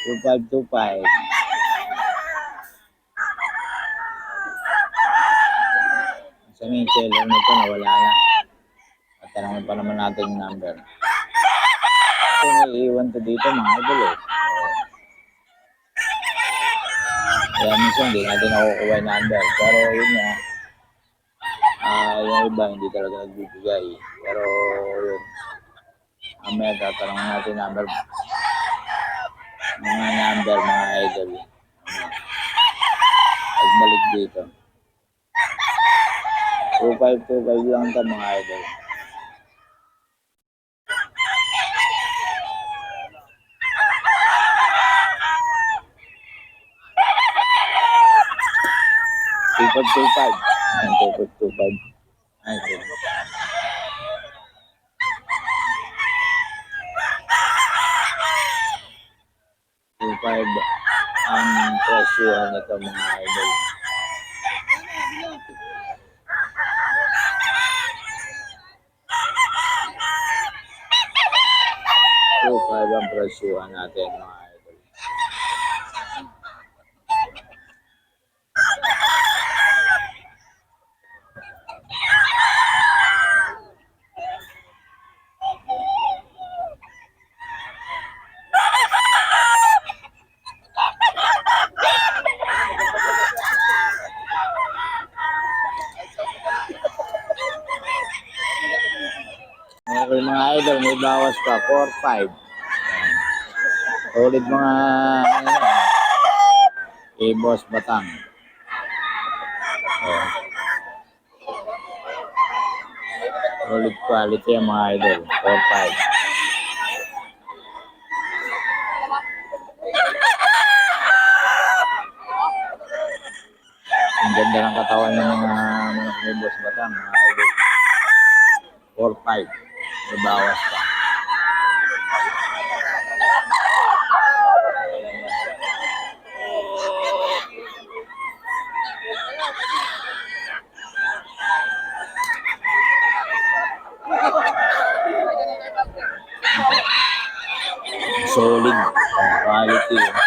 2525. Sa may seller nito nawala na. At tanongin pa naman natin yung number. Ito may iwan to dito mga idol eh. Kaya minsan hindi natin nakukuha yung number. Pero yun nga, ah yung iba hindi talaga nagbibigay. Pero yun, mamaya tatanungin natin number. Mga number mga idol. Pagbalik dito. 2525 lang ito mga idol. Two five two five. Ayan, two five two five. Ay, good. Two five ang presyo nito mga idol. Two five ang presyo natin mga idol. Okay mga idol, may bawas pa. 4-5. Solid mga ano yan. Eh, boss Batang. Oh. Solid quality ang mga idol. 4-5. Ang ganda ng katawan ng mga mga boss Batang, idol. 4-5. May bawas pa. Solid. Quality. Ah,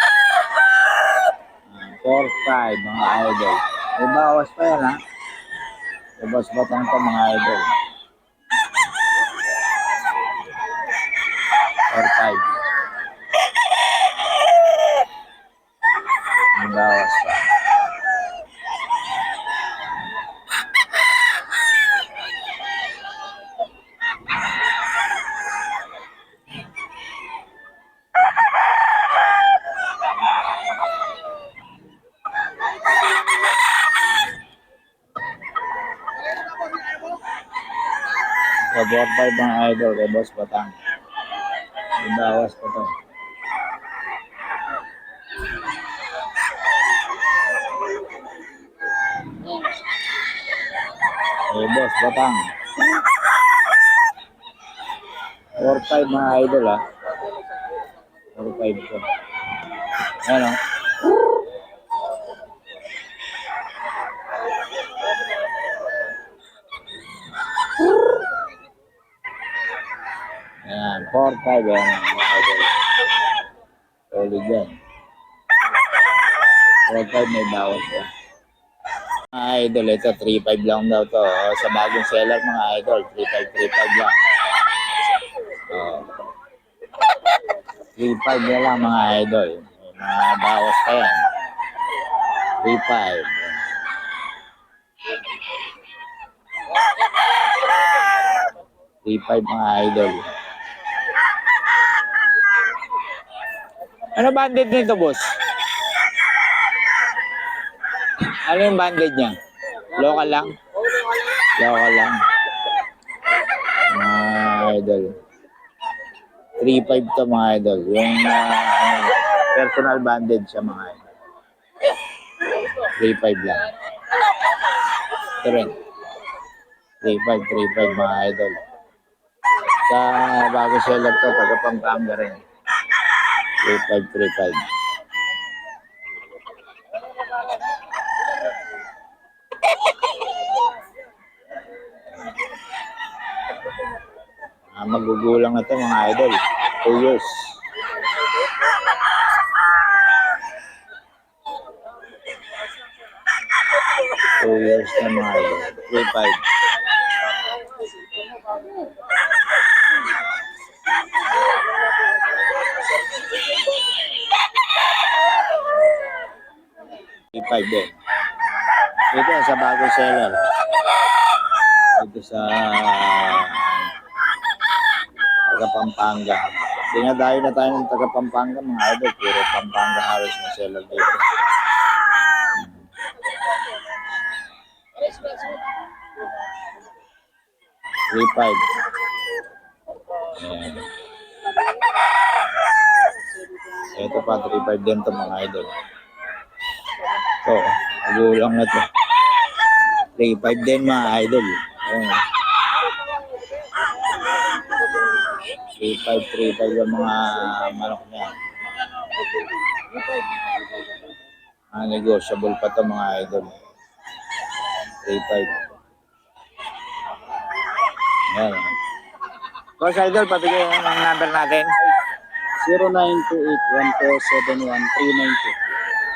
4-5 mga idol. May bawas pa yan ha. May bawas pa mga idol. 4-5. May bawas Sa 4-5 mga idol kay Boss Batang. May bawas pa to. Eh, boss, batang. 4-5 mga idol ah. 4-5 to. Ano? Ayan, 4-5 yan mga idol. Solid yan. 4-5 may bawas pa. Mga idol, ito 3-5 lang daw to. Oh, sa bagong seller mga idol, 3-5, 3-5 lang. Oh. 3-5 na lang mga idol. May mga bawas pa yan. 3-5. Three five mga idol. Ano banded nito, boss? Ano yung banded niya? Local lang? Local lang. Mga idol. 3.5 to mga idol. Yung ano, personal banded siya mga idol. 3.5 lang. Ito rin. 3.5, 3.5 mga idol. Sa bago seller to, taga Pampanga rin. 2535. Ah, magugulang na ito mga idol. 2 years. Two years na mga idol. 3-5. Din. Ito sa bagong seller. Ito sa taga Pampanga. Dinadayo na tayo ng taga Pampanga mga idol. Puro Pampanga halos na seller dito. Three five. Ayan. Ito pa, 3.5 din to mga idol. Ito, magulang na to. 3.5 din mga idol. Ayan. 3.5, 3.5 yung mga manok niya. Ah, negotiable pa to mga idol. 3.5. Ayan. Boss Idol, pabigay ang number natin. 0928-1471-392.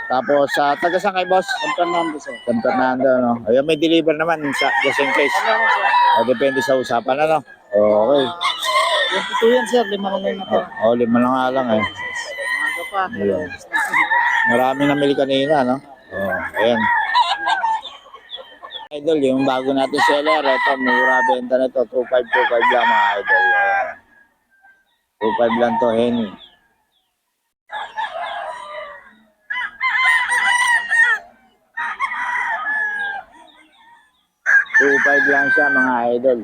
Tapos, sa taga saan kay boss? San Fernando, sir. San Fernando, no? Ayun, may deliver naman sa just in case. Ano sir? O, depende sa usapan, ano? Okay. 22 yan, sir. Lima na lang na to. O, lima na nga lang, eh. Aga pa. Ayun. Marami namili kanina, no? O, ayan. Idol, yung bago natin seller, ito, mura benta na ito. 2.525 lang, mga idol. Ayan. 2.5 lang to, Henny. Two five lang siya mga idol.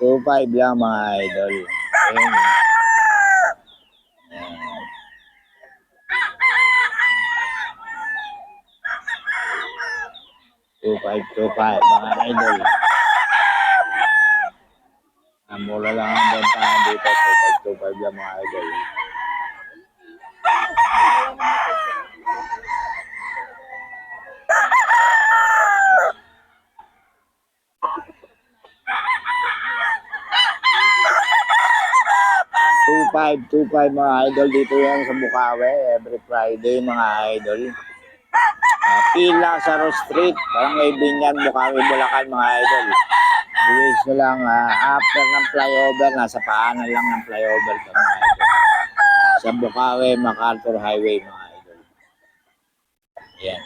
Two five lang mga idol. Ayan. Five, two five, mga idol. Ang mura lang ang bentahan dito. Two five, two five lang mga idol. Two five, two five mga idol dito yan sa Bukawi every Friday mga idol. Ah, pila sa Rose Street, parang may binyan, Bukawi, Bulacan mga idol. Iwis nyo lang, ah, after ng flyover, nasa paanan lang ng flyover ka mga idol. Sa Bukawi, MacArthur Highway mga idol. Yan.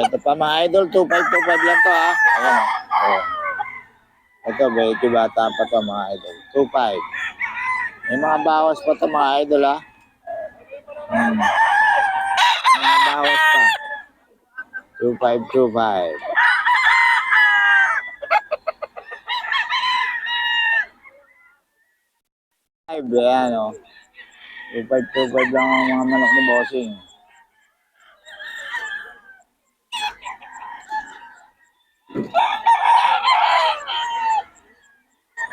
Ito pa mga idol, 2525 lang to ha. Ayan. Oh. Ito, medyo bata pa to mga idol. 25. May mga bawas pa to mga idol ha. Hmm. May mga bawas pa. 2525. Five, yan o. 2525 lang ang mga manok ni Bossing.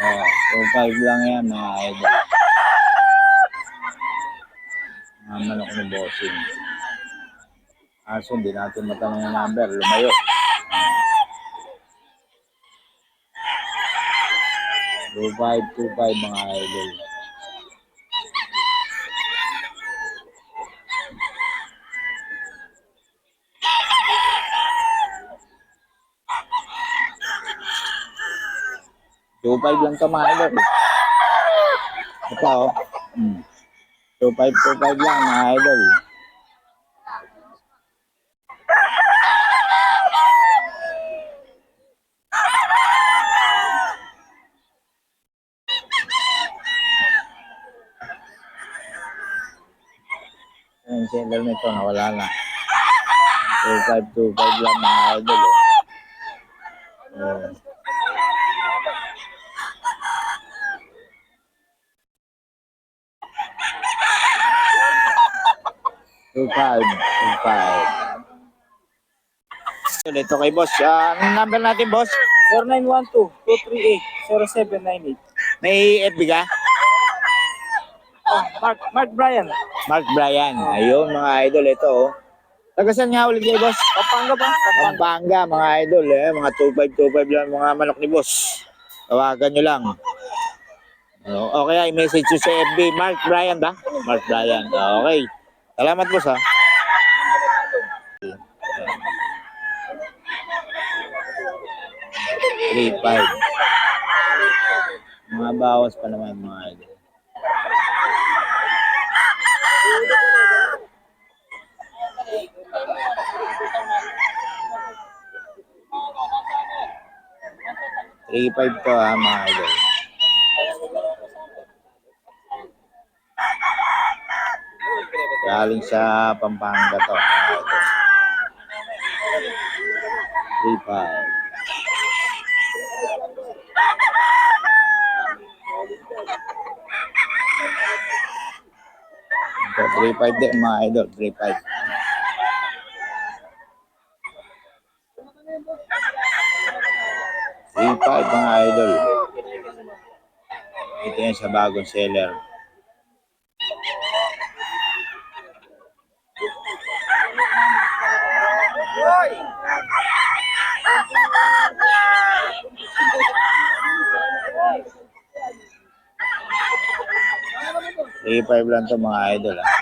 Oh, 25 lang yan mga idol. Mga manok ni Bossing. Aso, hindi natin matanong yung number. Lumayo. Two five, two five mga idol. Two five lang to mga idol. Ito oh. Hmm. Two five, two five lang mga idol. Yung seller nito nawala na. 2525 lang mga idol. Oh. Oh. Two five, two five. Ito kay boss. Ang number natin boss? 0912-238-0798. May FB ka? Oh, Mark, Mark Bryan. Mark Bryan. Ayun mga idol ito oh. Tagasan nga ulit kayo, boss. Pampanga ba? Pampanga. Mga idol, eh. Mga 2525 lang mga manok ni boss. Tawagan nyo lang. Ano, okay, ay message nyo sa FB. Mark Bryan ba? Mark Bryan. Okay. Salamat, boss, ha. Three, five. Mga bawas pa naman, mga idol. Three, five to, ha, mga idol. Galing sa Pampanga to. mga idol. Three, five. Ito, 3-5 din mga idol, 3-5. Three five mga idol. Ito yan sa bagong seller. Three five lang to mga idol. ah.